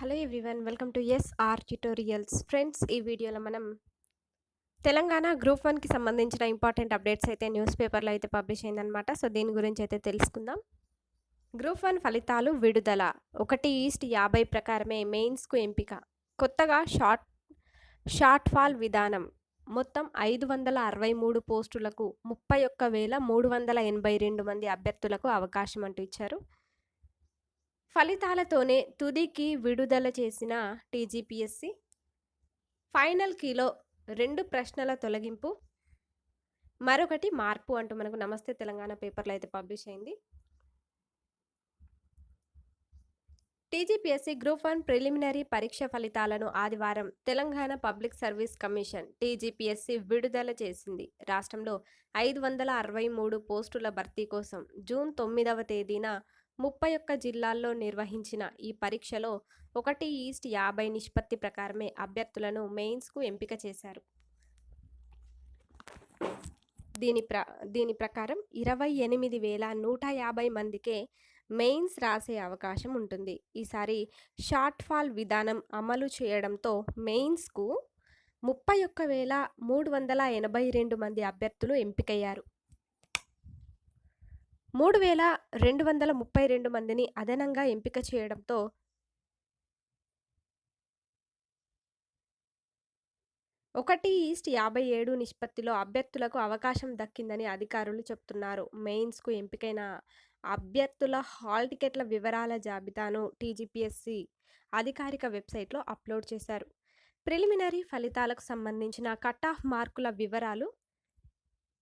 Hello everyone welcome to SR tutorials. Friends ఈ వీడియోలో మనం తెలంగాణ గ్రూప్ వన్కి సంబంధించిన ఇంపార్టెంట్ అప్డేట్స్ అయితే న్యూస్ పేపర్లో అయితే పబ్లిష్ అయిందనమాట సో దీని గురించి అయితే తెలుసుకుందాం. గ్రూప్ వన్ ఫలితాలు విడుదల. ఒకటి ఈస్ట్ యాభై ప్రకారమే మెయిన్స్కు ఎంపిక. కొత్తగా షార్ట్ షార్ట్ ఫాల్ విధానం. మొత్తం ఐదు వందల అరవై మూడు పోస్టులకు ముప్పై ఒక్క వేల మూడు వందల ఎనభై రెండు మంది అభ్యర్థులకు అవకాశం అంటూ ఇచ్చారు. ఫలితాలతోనే తుదికి విడుదల చేసిన టీజీపీఎస్సి ఫైనల్ కీలో రెండు ప్రశ్నల తొలగింపు మరొకటి మార్పు అంటూ మనకు నమస్తే తెలంగాణ పేపర్లో అయితే పబ్లిష్ అయింది. టీజీపీఎస్సీ గ్రూప్ వన్ ప్రిలిమినరీ పరీక్ష ఫలితాలను ఆదివారం Telangana public service commission TGPSC విడుదల చేసింది. రాష్ట్రంలో ఐదు వందల అరవై మూడు పోస్టుల భర్తీ కోసం జూన్ తొమ్మిదవ తేదీన ముప్పై ఒక్క జిల్లాల్లో నిర్వహించిన ఈ పరీక్షలో ఒకటి ఈస్ట్ యాభై నిష్పత్తి ప్రకారమే అభ్యర్థులను మెయిన్స్కు ఎంపిక చేశారు. దీని ప్ర దీని ప్రకారం ఇరవై ఎనిమిది వేల నూట యాభై మందికే మెయిన్స్ రాసే అవకాశం ఉంటుంది. ఈసారి షార్ట్ ఫాల్ విధానం అమలు చేయడంతో మెయిన్స్కు ముప్పై ఒక్క వేల మూడు వందల ఎనభై రెండు మంది అభ్యర్థులు ఎంపికయ్యారు. మూడు వేల రెండు వందల ముప్పై రెండు మందిని అదనంగా ఎంపిక చేయడంతో ఒకటి ఈస్ట్ యాభై ఏడు నిష్పత్తిలో అభ్యర్థులకు అవకాశం దక్కిందని అధికారులు చెప్తున్నారు. మెయిన్స్కు ఎంపికైన అభ్యర్థుల హాల్ టికెట్ల వివరాల జాబితాను టీజీపీఎస్సి అధికారిక వెబ్సైట్లో అప్లోడ్ చేశారు. ప్రిలిమినరీ ఫలితాలకు సంబంధించిన కట్ ఆఫ్ మార్కుల వివరాలు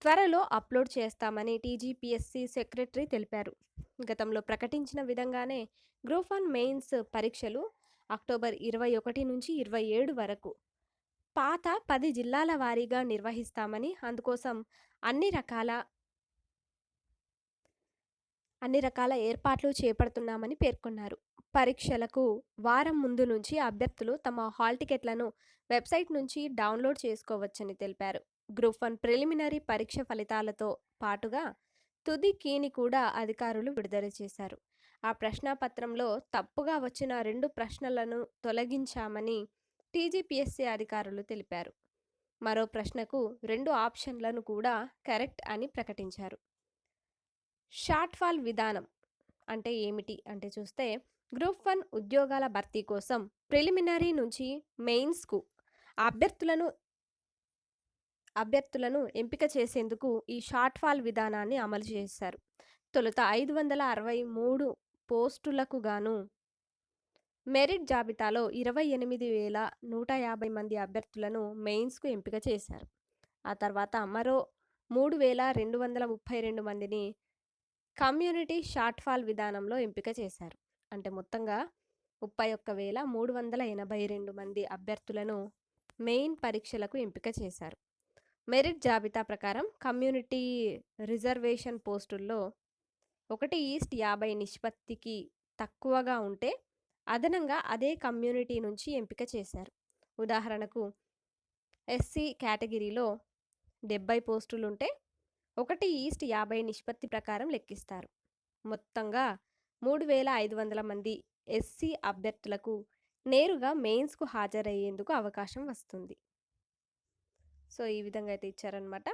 త్వరలో అప్లోడ్ చేస్తామని టీజీపీఎస్సీ సెక్రటరీ తెలిపారు. గతంలో ప్రకటించిన విధంగానే గ్రూప్ వన్ మెయిన్స్ పరీక్షలు అక్టోబర్ ఇరవై ఒకటి నుంచి ఇరవై ఏడు వరకు. పాత పది జిల్లాల వారీగా నిర్వహిస్తామని అందుకోసం అన్ని రకాల అన్ని రకాల ఏర్పాట్లు చేపడుతున్నామని పేర్కొన్నారు. పరీక్షలకు వారం ముందు నుంచి అభ్యర్థులు తమ హాల్ టికెట్లను వెబ్సైట్ నుంచి డౌన్లోడ్ చేసుకోవచ్చని తెలిపారు. గ్రూప్ వన్ ప్రిలిమినరీ పరీక్ష ఫలితాలతో పాటుగా తుది కీని కూడా అధికారులు విడుదల చేశారు. ఆ ప్రశ్నాపత్రంలో తప్పుగా వచ్చిన రెండు ప్రశ్నలను తొలగించామని టీజీపీఎస్సీ అధికారులు తెలిపారు. మరో ప్రశ్నకు రెండు ఆప్షన్లను కూడా కరెక్ట్ అని ప్రకటించారు. షార్ట్ ఫాల్ విధానం అంటే ఏమిటి అంటే చూస్తే గ్రూప్ వన్ ఉద్యోగాల భర్తీ కోసం ప్రిలిమినరీ నుంచి మెయిన్స్కు అభ్యర్థులను అభ్యర్థులను ఎంపిక చేసేందుకు ఈ షార్ట్ ఫాల్ విధానాన్ని అమలు చేశారు. తొలుత ఐదు వందల అరవై మూడు పోస్టులకు గాను మెరిట్ జాబితాలో ఇరవై ఎనిమిది వేల నూట యాభై మంది అభ్యర్థులను మెయిన్స్కు ఎంపిక చేశారు. ఆ తర్వాత మరో మూడు వేల రెండు వందల ముప్పై రెండు మందిని కమ్యూనిటీ షార్ట్ ఫాల్ విధానంలో ఎంపిక చేశారు. అంటే మొత్తంగా ముప్పై ఒక్క వేల మూడు వందల ఎనభై రెండు మంది అభ్యర్థులను మెయిన్ పరీక్షలకు ఎంపిక చేశారు. మెరిట్ జాబితా ప్రకారం కమ్యూనిటీ రిజర్వేషన్ పోస్టుల్లో ఒకటి ఈస్ట్ యాభై నిష్పత్తికి తక్కువగా ఉంటే అదనంగా అదే కమ్యూనిటీ నుంచి ఎంపిక చేశారు. ఉదాహరణకు ఎస్సీ కేటగిరీలో డెబ్బై పోస్టులుంటే ఒకటి ఈస్ట్ యాభై నిష్పత్తి ప్రకారం లెక్కిస్తారు. మొత్తంగా మూడు వేల ఐదు వందల మంది ఎస్సీ అభ్యర్థులకు నేరుగా మెయిన్స్కు హాజరయ్యేందుకు అవకాశం వస్తుంది. సో ఈ విధంగా అయితే ఇచ్చారనమాట